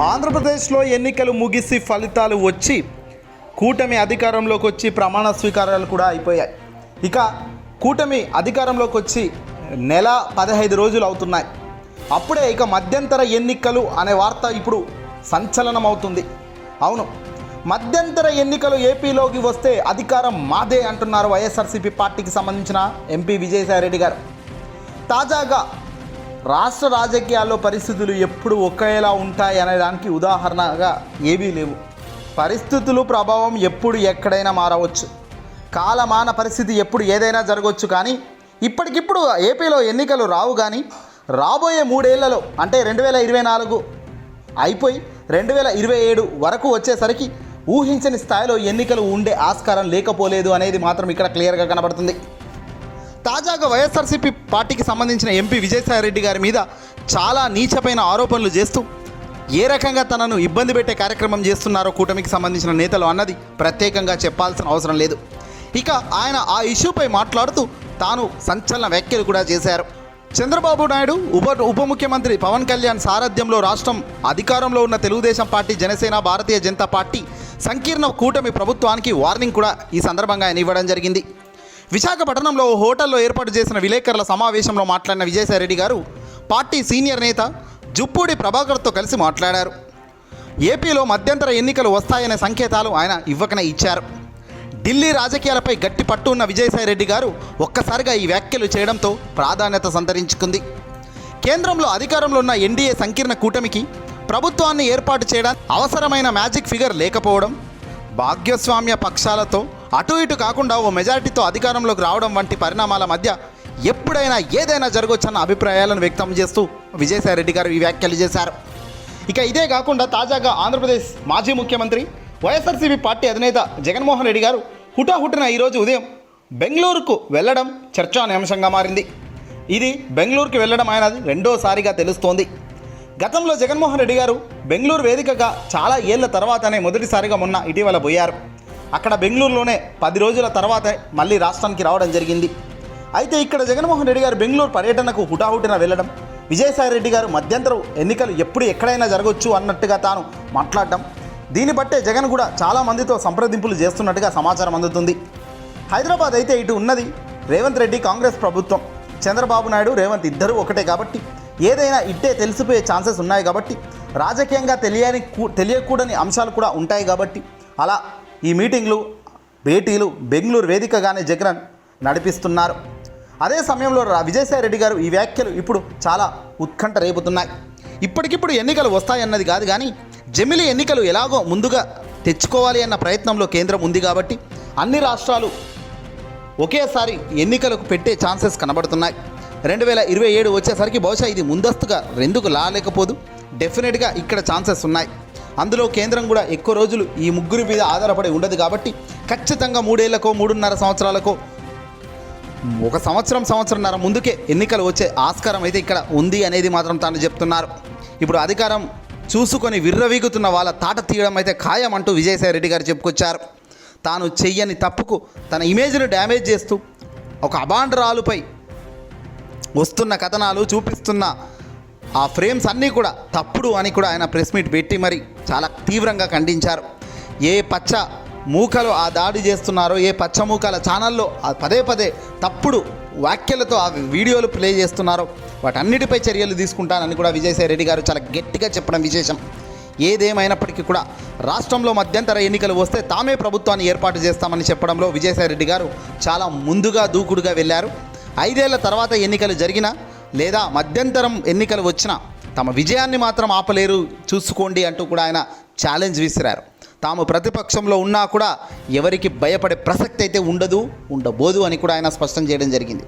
ఆంధ్రప్రదేశ్లో ఎన్నికలు ముగిసి ఫలితాలు వచ్చి కూటమి అధికారంలోకి వచ్చి ప్రమాణ స్వీకారాలు కూడా అయిపోయాయి. ఇక కూటమి అధికారంలోకి వచ్చి నెల పదహైదు రోజులు అవుతున్నాయి. అప్పుడే ఇక మధ్యంతర ఎన్నికలు అనే వార్త ఇప్పుడు సంచలనం అవుతుంది అవును మధ్యంతర ఎన్నికలు ఏపీలోకి వస్తే అధికారం మాదే అంటున్నారు వైఎస్ఆర్సీపీ పార్టీకి సంబంధించిన ఎంపీ విజయసాయిరెడ్డి గారు. తాజాగా రాష్ట్ర రాజకీయాల్లో పరిస్థితులు ఎప్పుడు ఒకేలా ఉంటాయి అనే దానికి ఉదాహరణగా ఏవీ లేవు. పరిస్థితులు ప్రభావం ఎప్పుడు ఎక్కడైనా మారవచ్చు. కాలమాన పరిస్థితి ఎప్పుడు ఏదైనా జరగవచ్చు కానీ ఇప్పటికిప్పుడు ఏపీలో ఎన్నికలు రావు కానీ రాబోయే మూడేళ్ళలో అంటే రెండు వేల ఇరవై నాలుగు అయిపోయి రెండు వేల ఇరవై ఏడు వరకు వచ్చేసరికి ఊహించని స్థాయిలో ఎన్నికలు ఉండే ఆస్కారం లేకపోలేదు అనేది మాత్రం ఇక్కడ క్లియర్గా కనబడుతుంది. తాజాగా వైఎస్ఆర్సీపీ పార్టీకి సంబంధించిన ఎంపీ విజయసాయిరెడ్డి గారి మీద చాలా నీచమైన ఆరోపణలు చేస్తూ ఏ రకంగా తనను ఇబ్బంది పెట్టే కార్యక్రమం చేస్తున్నారో కూటమికి సంబంధించిన నేతలు అన్నది ప్రత్యేకంగా చెప్పాల్సిన అవసరం లేదు. ఇక ఆయన ఆ ఇష్యూపై మాట్లాడుతూ తాను సంచలన వ్యాఖ్యలు కూడా చేశారు. చంద్రబాబు నాయుడు ఉప ఉప ముఖ్యమంత్రి పవన్ కళ్యాణ్ సారథ్యంలో రాష్ట్రం అధికారంలో ఉన్న తెలుగుదేశం పార్టీ జనసేన భారతీయ జనతా పార్టీ సంకీర్ణ కూటమి ప్రభుత్వానికి వార్నింగ్ కూడా ఈ సందర్భంగా ఆయన ఇవ్వడం జరిగింది. విశాఖపట్నంలో ఓ హోటల్లో ఏర్పాటు చేసిన విలేకరుల సమావేశంలో మాట్లాడిన విజయసాయిరెడ్డి గారు పార్టీ సీనియర్ నేత జుప్పూడి ప్రభాకర్తో కలిసి మాట్లాడారు. ఏపీలో మధ్యంతర ఎన్నికలు వస్తాయనే సంకేతాలు ఆయన ఇవ్వకనే ఇచ్చారు. ఢిల్లీ రాజకీయాలపై గట్టి పట్టు ఉన్న విజయసాయిరెడ్డి గారు ఒక్కసారిగా ఈ వ్యాఖ్యలు చేయడంతో ప్రాధాన్యత సంతరించుకుంది. కేంద్రంలో అధికారంలో ఉన్న ఎన్డీఏ సంకీర్ణ కూటమికి ప్రభుత్వాన్ని ఏర్పాటు చేయడానికి అవసరమైన మ్యాజిక్ ఫిగర్ లేకపోవడం భాగ్యస్వామ్య పక్షాలతో అటు ఇటు కాకుండా ఓ మెజారిటీతో అధికారంలోకి రావడం వంటి పరిణామాల మధ్య ఎప్పుడైనా ఏదైనా జరగవచ్చన్న అభిప్రాయాలను వ్యక్తం చేస్తూ విజయసాయిరెడ్డి గారు ఈ వ్యాఖ్యలు చేశారు. ఇక ఇదే కాకుండా తాజాగా ఆంధ్రప్రదేశ్ మాజీ ముఖ్యమంత్రి వైఎస్ఆర్సీపీ పార్టీ అధినేత జగన్మోహన్ రెడ్డి గారు హుటాహుటిన ఈరోజు ఉదయం బెంగళూరుకు వెళ్ళడం చర్చానీయాంశంగా మారింది. ఇది బెంగళూరుకి వెళ్ళడం ఆయనది రెండోసారిగా తెలుస్తోంది. గతంలో జగన్మోహన్ రెడ్డి గారు బెంగళూరు వేదికగా చాలా ఏళ్ళ తర్వాతనే మొదటిసారిగా మొన్న ఇటీవల పోయారు. అక్కడ బెంగళూరులోనే పది రోజుల తర్వాతే మళ్ళీ రాష్ట్రానికి రావడం జరిగింది. అయితే ఇక్కడ జగన్మోహన్ రెడ్డి గారు బెంగళూరు పర్యటనకు హుటాహుటిన వెళ్ళడం విజయసాయి రెడ్డి గారు మధ్యంతరం ఎన్నికలు ఎప్పుడు ఎక్కడైనా జరగవచ్చు అన్నట్టుగా తాను మాట్లాడడం దీన్ని బట్టే జగన్ కూడా చాలా మందితో సంప్రదింపులు చేస్తున్నట్టుగా సమాచారం అందుతుంది. హైదరాబాద్ అయితే ఇటు ఉన్నది రేవంత్ రెడ్డి కాంగ్రెస్ ప్రభుత్వం. చంద్రబాబు నాయుడు రేవంత్ ఇద్దరు ఒకటే కాబట్టి ఏదైనా ఇట్టే తెలిసిపోయే ఛాన్సెస్ ఉన్నాయి కాబట్టి రాజకీయంగా తెలియని కూ- తెలియకూడని అంశాలు కూడా ఉంటాయి కాబట్టి అలా ఈ మీటింగ్లు భేటీలు బెంగళూరు వేదికగానే జగన్ నడిపిస్తున్నారు. అదే సమయంలో రా- విజయసాయి రెడ్డి గారు ఈ వ్యాఖ్యలు ఇప్పుడు చాలా ఉత్కంఠ రేపుతున్నాయి. ఇప్పటికిప్పుడు ఎన్నికలు వస్తాయన్నది కాదు కానీ జమిలి ఎన్నికలు ఎలాగో ముందుగా తెచ్చుకోవాలి అన్న ప్రయత్నంలో కేంద్రం ఉంది కాబట్టి అన్ని రాష్ట్రాలు ఒకేసారి ఎన్నికలకు పెట్టే ఛాన్సెస్ కనబడుతున్నాయి. రెండు వేల ఇరవై ఏడు వచ్చేసరికి బహుశా ఇది ముందస్తుగా రెందుకు లాలేకపోదు డెఫినెట్గా ఇక్కడ ఛాన్సెస్ ఉన్నాయి. అందులో కేంద్రం కూడా ఎక్కువ రోజులు ఈ ముగ్గురి మీద ఆధారపడి ఉండదు కాబట్టి ఖచ్చితంగా మూడేళ్ళకో మూడున్నర సంవత్సరాలకో ఒక సంవత్సరం సంవత్సరంన్నర ముందుకే ఎన్నికలు వచ్చే ఆస్కారం అయితే ఇక్కడ ఉంది అనేది మాత్రం తాను చెప్తున్నారు. ఇప్పుడు అధికారం చూసుకొని విర్రవీగుతున్న వాళ్ళ తాట తీయడం అయితే ఖాయం అంటూ విజయసాయి రెడ్డి గారు చెప్పుకొచ్చారు. తాను చెయ్యని తప్పుకు తన ఇమేజ్ను డ్యామేజ్ చేస్తూ ఒక అబాండరాలుపై వస్తున్న కథనాలు చూపిస్తున్న ఆ ఫ్రేమ్స్ అన్నీ కూడా తప్పుడు అని కూడా ఆయన ప్రెస్ మీట్ పెట్టి మరి చాలా తీవ్రంగా ఖండించారు. ఏ పచ్చ మూకలు ఆ దాడి చేస్తున్నారో ఏ పచ్చ మూకల ఛానల్లో పదే పదే తప్పుడు వ్యాఖ్యలతో ఆ వీడియోలు ప్లే చేస్తున్నారో వాటన్నిటిపై చర్యలు తీసుకుంటానని కూడా విజయసాయి రెడ్డి గారు చాలా గట్టిగా చెప్పడం విశేషం. ఏదేమైనప్పటికీ కూడా రాష్ట్రంలో మధ్యంతర ఎన్నికలు వస్తే తామే ప్రభుత్వాన్ని ఏర్పాటు చేస్తామని చెప్పడంలో విజయసాయి రెడ్డి గారు చాలా ముందుగా దూకుడుగా వెళ్ళారు. ఐదేళ్ళ తర్వాత ఎన్నికలు జరిగినా లేదా మధ్యంతరం ఎన్నికలు వచ్చినా తమ విజయాన్ని మాత్రం ఆపలేరు చూసుకోండి అంటూ కూడా ఆయన ఛాలెంజ్ విసిరారు. తాము ప్రతిపక్షంలో ఉన్నా కూడా ఎవరికి భయపడే ప్రసక్తి అయితే ఉండదు ఉండబోదు అని కూడా ఆయన స్పష్టం చేయడం జరిగింది.